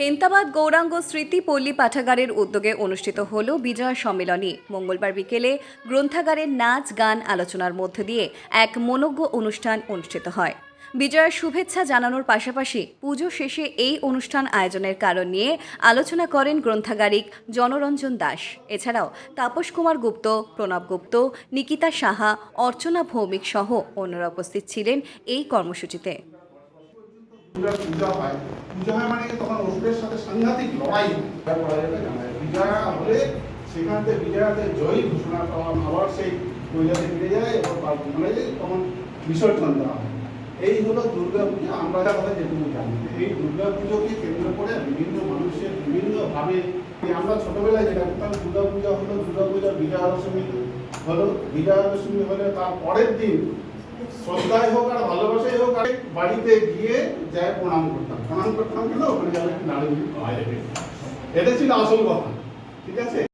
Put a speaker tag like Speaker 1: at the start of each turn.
Speaker 1: হেন্তাবাদ গৌরাঙ্গ স্মৃতি পল্লী পাঠাগারের উদ্যোগে অনুষ্ঠিত হল বিজয় সম্মেলনী। মঙ্গলবার বিকেলে গ্রন্থাগারের নাচ, গান, আলোচনার মধ্য দিয়ে এক মনোজ্ঞ অনুষ্ঠান অনুষ্ঠিত হয়। বিজয়ের শুভেচ্ছা জানানোর পাশাপাশি পুজো শেষে এই অনুষ্ঠান আয়োজনের কারণ নিয়ে আলোচনা করেন গ্রন্থাগারিক জনরঞ্জন দাস। এছাড়াও তাপস কুমার গুপ্ত, প্রণব গুপ্ত, নিকিতা সাহা, অর্চনা ভৌমিক সহ অন্যরা উপস্থিত ছিলেন এই কর্মসূচিতে।
Speaker 2: হয় মানে তখন অসুরের সাথে সাংঘাতিক লড়াই করা যাবে যায়। বিজয়া হলে সেখান থেকে বিজয়াতে জয়ী ঘোষণা করা। আবার সেই কৈলাসে ফিরে যায় এবং তার মানে যে তখন বিসর্জন দেওয়া হয় এই হলো দুর্গা পূজা আমরা যা কথা যেটুকু জানি এই দুর্গা পুজোকে কেন্দ্র করে বিভিন্ন মানুষের বিভিন্নভাবে আমরা ছোটবেলায় যেটা করতাম, দুর্গা পূজা হলো দুর্গা পূজা বিজয়া দশমী হলো বিজয়া দশমী হলে তার পরের দিন শ্রদ্ধায় হোক আর ভালোবাসাই হোক, আর বাড়িতে গিয়ে যায় প্রণাম করতাম। প্রণাম করতাম কেন? ওখানে যাবে নারী যাবে। এটা ছিল আসল কথা, ঠিক আছে?